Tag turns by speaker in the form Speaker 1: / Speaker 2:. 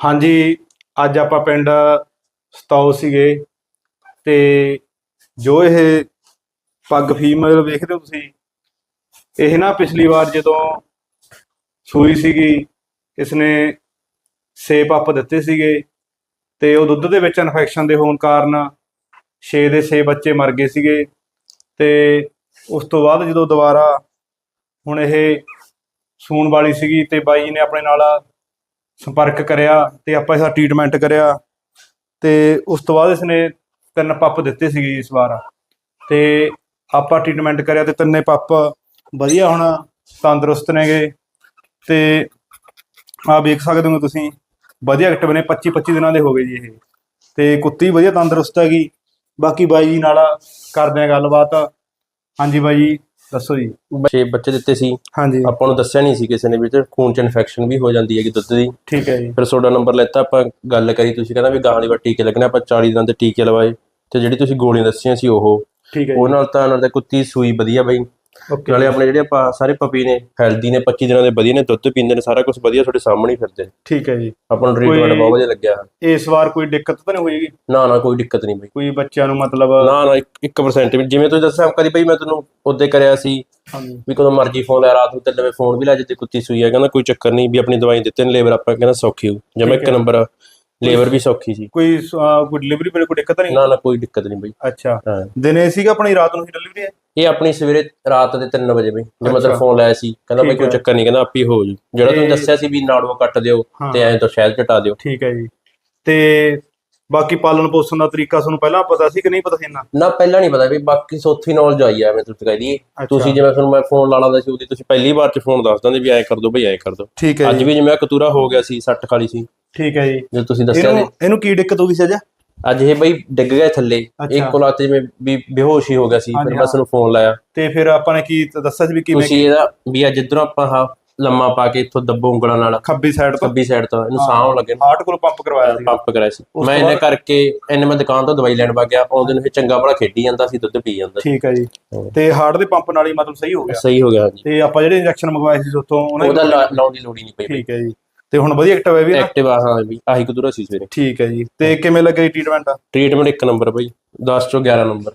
Speaker 1: ਹਾਂਜੀ, ਅੱਜ ਆਪਾਂ ਪਿੰਡ ਸਤੌ ਸੀਗੇ ਤੇ ਜੋ ਇਹ ਪੱਗ ਫੀਮੇਲ ਵੇਖਦੇ ਹੋ ਤੁਸੀਂ, ਇਹ ਨਾ ਪਿਛਲੀ ਵਾਰ ਜਦੋਂ ਸੂਈ ਸੀਗੀ, ਇਸਨੇ ਛੇ ਪੱਪ ਦਿੱਤੇ ਸੀਗੇ ਤੇ ਉਹ ਦੁੱਧ ਦੇ ਵਿੱਚ ਇਨਫੈਕਸ਼ਨ ਦੇ ਹੋਣ ਕਾਰਨ 6 ਦੇ 6 ਬੱਚੇ ਮਰ ਗਏ ਸੀਗੇ ਤੇ ਉਸ ਤੋਂ ਬਾਅਦ ਜਦੋਂ ਦੁਬਾਰਾ ਹੁਣ ਇਹ ਸੂਣ ਵਾਲੀ ਸੀਗੀ ਤੇ ਬਾਈ ਜੀ ਨੇ ਆਪਣੇ ਨਾਲ ਸੰਪਰਕ ਕਰਿਆ ਤੇ ਆਪਾਂ ਇਹਦਾ ਟ੍ਰੀਟਮੈਂਟ ਕਰਿਆ ਤੇ ਉਸ ਤੋਂ ਬਾਅਦ ਇਸਨੇ ਤਿੰਨ ਪੱਪ ਦਿੱਤੇ ਸੀਗੇ ਇਸ ਵਾਰ। ਤੇ ਆਪਾਂ ਟ੍ਰੀਟਮੈਂਟ ਕਰਿਆ ਤੇ ਤਿੰਨੇ ਪੱਪ ਵਧੀਆ ਹੁਣ ਤੰਦਰੁਸਤ ਨੇਗੇ। ਤੇ ਆ ਵੇਖ ਸਕਦੇ ਹੋ ਤੁਸੀਂ, ਵਧੀਆ ਐਕਟਿਵ ਨੇ 25 25 ਦਿਨਾਂ ਦੇ ਹੋ ਗਏ ਜੀ ਇਹ। ਤੇ ਕੁੱਤੀ ਵਧੀਆ ਤੰਦਰੁਸਤ ਹੈਗੀ। ਬਾਕੀ ਬਾਈ ਜੀ ਨਾਲ ਕਰਦੇ ਆ ਗੱਲਬਾਤ। ਹਾਂਜੀ ਬਾਈ ਜੀ। ਦੱਸੋ ਜੀ।
Speaker 2: ਛੇ ਬੱਚੇ ਦਿੱਤੇ ਸੀ।
Speaker 1: ਹਾਂਜੀ।
Speaker 2: ਆਪਾਂ ਨੂੰ ਦੱਸਿਆ ਨਹੀਂ ਸੀ ਕਿਸੇ ਨੇ ਵੀ ਤੇ ਖੂਨ ਚ ਇਨਫੈਕਸ਼ਨ ਵੀ ਹੋ ਜਾਂਦੀ ਹੈਗੀ ਦੁੱਧ ਦੀ।
Speaker 1: ਠੀਕ ਹੈ ਜੀ।
Speaker 2: ਫਿਰ ਤੁਹਾਡਾ ਨੰਬਰ ਲੈਤਾ ਆਪਾਂ ਗੱਲ ਕਰੀ ਤੁਸੀਂ ਕਹਿੰਦਾ ਵੀ ਗਾਂ ਵਾਲੀ ਵਾਰ ਟੀਕੇ ਲੱਗਣੇ ਆਪਾਂ 40 ਦਿਨਾਂ ਦੇ ਟੀਕੇ ਲਵਾਏ। ਤੇ ਜਿਹੜੀ ਤੁਸੀਂ ਗੋਲੀਆਂ ਦੱਸੀਆਂ ਸੀ ਉਹ।
Speaker 1: ਠੀਕ ਹੈ
Speaker 2: ਉਹ ਨਾਲ ਤਾਂ ਨਾਲ ਤਾਂ ਕੁੱਤੀ ਸੂਈ ਵਧੀਆ ਬਈ।
Speaker 1: ਓਕੇ
Speaker 2: ਨਾਲੇ ਆਪਣੇ ਜਿਹੜੇ ਆਪਾਂ ਸਾਰੇ ਪਪੀ ਨੇ ਹੈਲਦੀ ਨੇ 25 ਦਿਨਾਂ ਦੇ ਵਧੀਆ ਨੇ ਦੁੱਧ ਪੀਂਦੇ ਨੇ ਸਾਰਾ ਕੁਝ ਵਧੀਆ ਤੁਹਾਡੇ ਸਾਹਮਣੇ ਹੀ ਫਿਰਦੇ ਨੇ।
Speaker 1: ਠੀਕ ਹੈ ਜੀ।
Speaker 2: ਆਪਾਂ ਨੂੰ ਟ੍ਰੀਟਮੈਂਟ ਬਹੁਤ ਵਧੀਆ ਲੱਗਿਆ।
Speaker 1: ਇਸ ਵਾਰ ਕੋਈ ਦਿੱਕਤ ਤਾਂ ਨਹੀਂ ਹੋਏਗੀ?
Speaker 2: ਨਾ ਨਾ ਕੋਈ ਦਿੱਕਤ ਨਹੀਂ ਬਈ।
Speaker 1: ਕੋਈ ਬੱਚਿਆਂ ਨੂੰ ਮਤਲਬ
Speaker 2: ਨਾ ਨਾ 1% ਵੀ। ਜਿਵੇਂ ਤੁਸੀਂ ਦੱਸਿਆ ਕਦੀ ਬਈ ਮੈਂ ਤੈਨੂੰ ਉਹਦੇ ਕਰਿਆ ਸੀ
Speaker 1: ਹਾਂਜੀ।
Speaker 2: ਵੀ ਕਦੋਂ ਮਰਜ਼ੀ ਫੋਨ ਲੈ ਰਾਤ ਨੂੰ ਤੇ ਲਵੇ ਫੋਨ ਵੀ ਲੈ ਜੇ ਤੇ ਕੁੱਤੀ ਸੂਈ ਹੈ ਕਹਿੰਦਾ ਕੋਈ ਚੱਕਰ ਨਹੀਂ ਵੀ ਆਪਣੀ ਦਵਾਈ ਦਿੱਤੇ ਨੇ ਲੇਬਰ ਆਪਾਂ ਕਹਿੰਦਾ ਸੌਖੀ ਹੋ ਜਿਵੇਂ ਇੱਕ। ਨੰਬਰ ਲੇਬਰ ਵੀ ਸੌਖੀ ਸੀ।
Speaker 1: ਕੋਈ ਕੋਈ ਡਿਲੀਵਰੀ ਕੋਈ ਦਿੱਕਤ ਨਹੀਂ?
Speaker 2: ਨਾ ਨਾ ਕੋਈ ਦਿੱਕਤ ਨਹੀਂ ਬਈ।
Speaker 1: ਅੱਛਾ। ਦਿਨੇ ਸੀਗਾ ਆਪਣੀ ਰਾਤ ਨੂੰ ਹੀ ਡਿਲੀਵਰੀ ਹੈ?
Speaker 2: ਇਹ ਆਪਣੀ ਸਵੇਰੇ ਰਾਤ ਦੇ 3 ਵਜੇ ਬਈ ਜੇ ਮੈਂ
Speaker 1: ਅੱਛਾ।
Speaker 2: ਤੇਰਾ ਫੋਨ ਲਾਇਆ ਸੀ ਕਹਿੰਦਾ ਬਈ ਕੋਈ। ਚੱਕਰ ਨਹੀਂ ਕਹਿੰਦਾ ਆਪੀ ਹੋ ਜੂ। ਜਿਹੜਾ ਤੁਸੀਂ ਦੱਸਿਆ ਸੀ ਵੀ ਨਾੜੂਆ ਕੱਟ ਦਿਓ। ਤੇ ਐਂ ਤੋਂ ਸ਼ਹਿਦ ਚਟਾ ਦਿਓ।
Speaker 1: ਠੀਕ ਹੈ ਜੀ। ਤੇ ਬਾਕੀ ਪਾਲਣ ਪੋਸ਼ਣ ਦਾ ਤਰੀਕਾ ਤੁਹਾਨੂੰ ਪਹਿਲਾਂ ਪਤਾ ਸੀ ਕਿ ਨਹੀਂ ਪਤਾ ਸੀ ਇੰਨਾ
Speaker 2: ਨਾ ਪਹਿਲਾਂ ਨਹੀਂ ਪਤਾ ਵੀ ਬਾਕੀ ਸੌਥੀ ਨੌਲੇਜ ਆਈ ਆ ਮੈਂ ਤੁਸੀਂ ਕਹਿ ਦਈਏ
Speaker 1: ਅੱਛਾ।
Speaker 2: ਤੁਸੀਂ ਜਿਵੇਂ ਤੁਹਾਨੂੰ ਮੈਂ ਫੋਨ ਲਾ ਲਾਂਦਾ ਸੀ ਉਹਦੀ ਤੁਸੀਂ ਪਹਿਲੀ ਵਾਰ ਚ ਫੋਨ ਦੱਸ ਦਿੰਦੇ ਵੀ ਐਂ ਕਰ ਦੋ ਬਈ ਐਂ ਕਰ ਦੋ।
Speaker 1: ਠੀਕ ਹੈ
Speaker 2: ਅੱਜ
Speaker 1: ਜੀ।
Speaker 2: ਵੀ ਜਿਵੇਂ ਕਤੂਰਾ ਹੋ ਗਿਆ ਸੀ ਸੱਟ ਖਾਲੀ ਸੀ।
Speaker 1: ਠੀਕ ਹੈ ਜੀ।
Speaker 2: ਜਦੋਂ ਤੁਸੀਂ ਦੱਸਿਆ
Speaker 1: ਇਹਨੂੰ ਕੀ ਦਿੱਕਤ ਹੋ ਗਈ ਸੀ ਅਜਾ?
Speaker 2: ਅੱਜ ਇਹ ਬਈ ਡਿੱਗ ਗਿਆ ਥੱਲੇ। ਇੱਕ ਕੋਲਾਤੇ ਜਿਵੇਂ ਵੀ ਬੇਹੋਸ਼ ਹੀ ਹੋ ਗਿਆ ਸੀ ਫਿਰ ਮੈਂ ਤੁਹਾਨੂੰ ਫੋਨ ਲਾਇਆ।
Speaker 1: ਤੇ ਫਿਰ ਆਪਾਂ ਨੇ ਕੀ ਦੱਸਿਆ ਸੀ ਵੀ ਕਿਵੇਂ
Speaker 2: ਤੁਸੀਂ ਇਹਦਾ ਵੀ ਅੱਜ ਇਧਰੋਂ ਆਪਾਂ ਆਹ ਲੰਮਾ ਪਾ ਕੇ ਇੱਥੋਂ ਦੱਬੋ ਉਂਗਲਾਂ ਨਾਲ।
Speaker 1: ਖੱਬੀ ਸਾਈਡ ਤੋਂ?
Speaker 2: ਖੱਬੀ ਸਾਈਡ ਤੋਂ ਇਹਨੂੰ ਸਾਹ ਲੱਗੇ।
Speaker 1: ਹਾਰਟ ਕੋਲ ਪੰਪ ਕਰਵਾਇਆ ਸੀ
Speaker 2: ਪੰਪ ਕਰਾਇਆ ਸੀ। ਮੈਂ ਇਹਨੇ ਕਰਕੇ ਇਹਨੇ ਮੈਂ ਦੁਕਾਨ ਤੋਂ ਦਵਾਈ ਲੈਣ ਵਗ ਗਿਆ। ਆਉਂਦੇ ਨੂੰ ਇਹ ਚੰਗਾ ਬੜਾ ਖੇਡੀ ਜਾਂਦਾ ਸੀ ਦੁੱਧ ਪੀ ਜਾਂਦਾ
Speaker 1: ਠੀਕ ਹੈ ਜੀ।
Speaker 2: ਹਾਂ।
Speaker 1: ਤੇ ਹਾਰਟ ਦੇ ਪੰਪ ਨਾਲ ਹੀ ਮਤਲਬ ਸਹੀ ਹੋ ਗਿਆ?
Speaker 2: ਸਹੀ ਹੋ ਗਿਆ ਜੀ
Speaker 1: ਤੇ ਆਪਾਂ ਜਿਹੜੇ ਇੰਜੈਕਸ਼ਨ ਮੰਗਵਾਏ ਸੀ ਉੱਥੋਂ ਉਹਨਾਂ
Speaker 2: ਉਹਦਾ ਲਾਉਣ ਦੀ ਲੋੜ ਹੀ ਨਹੀਂ ਪਈ
Speaker 1: ਠੀਕ ਹੈ ਜੀ। ਤੇ ਹੁਣ ਵਧੀਆ ਐਕਟਿਵ ਹੈ ਵੀ ਨਾ?
Speaker 2: ਐਕਟਿਵ ਆ ਹਾਂ ਵੀ ਆਹੀ ਕਦੂਰਾ ਸੀ ਸਵੇਰੇ।
Speaker 1: ਠੀਕ ਹੈ ਜੀ। ਤੇ ਕਿਵੇਂ ਲੱਗਾ ਜੀ ਟ੍ਰੀਟਮੈਂਟ
Speaker 2: ਟ੍ਰੀਟਮੈਂਟ ਇੱਕ ਨੰਬਰ ਬਈ 10 ਚੋਂ 11 ਨੰਬਰ